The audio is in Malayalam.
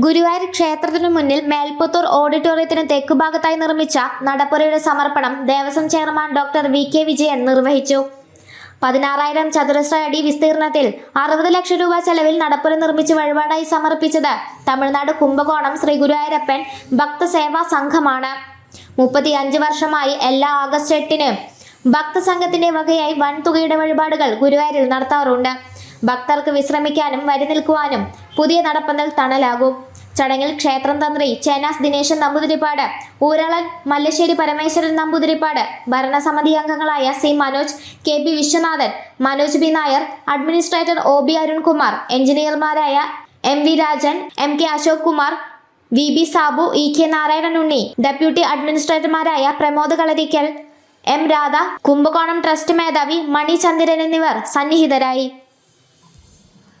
ഗുരുവായൂർ ക്ഷേത്രത്തിനു മുന്നിൽ മേൽപ്പത്തൂർ ഓഡിറ്റോറിയത്തിന് തെക്കുഭാഗത്തായി നിർമ്മിച്ച നടപ്പുരയുടെ സമർപ്പണം Devaswom chairman doctor V K Vijayan നിർവഹിച്ചു. പതിനാറായിരം ചതുരശ്ര അടി വിസ്തീർണത്തിൽ അറുപത് ലക്ഷം രൂപ ചെലവിൽ നടപ്പുര നിർമ്മിച്ച് വഴിപാടായി സമർപ്പിച്ചത് തമിഴ്നാട് കുംഭകോണം ശ്രീ ഗുരുവായൂരപ്പൻ ഭക്തസേവാ സംഘമാണ്. മുപ്പത്തിയഞ്ച് വർഷമായി എല്ലാ ആഗസ്റ്റ് എട്ടിന് ഭക്തസംഘത്തിന്റെ വകയായി വൻതുകയുടെ വഴിപാടുകൾ ഗുരുവായൂരിൽ നടത്താറുണ്ട്. ഭക്തർക്ക് വിശ്രമിക്കാനും വരി നിൽക്കുവാനും പുതിയ നടപ്പന്തൽ തണലാകും. ചടങ്ങിൽ ക്ഷേത്രം തന്ത്രി ചേനാസ് ദിനേശൻ നമ്പൂതിരിപ്പാട് ഊരളൻ മല്ലശ്ശേരി പരമേശ്വരൻ നമ്പൂതിരിപ്പാട് ഭരണസമിതി അംഗങ്ങളായ C Manoj K P Viswanathan Manoj B Nair administrator O B Arunkumar എഞ്ചിനീയർമാരായ M V Rajan M K Ashok Kumar V B Sabu E K Narayanan Unni deputy അഡ്മിനിസ്ട്രേറ്റർമാരായ Pramod Kalarikkal M Radha Kumbakonam trust മേധാവി മണി ചന്ദ്രൻ എന്നിവർ സന്നിഹിതരായി.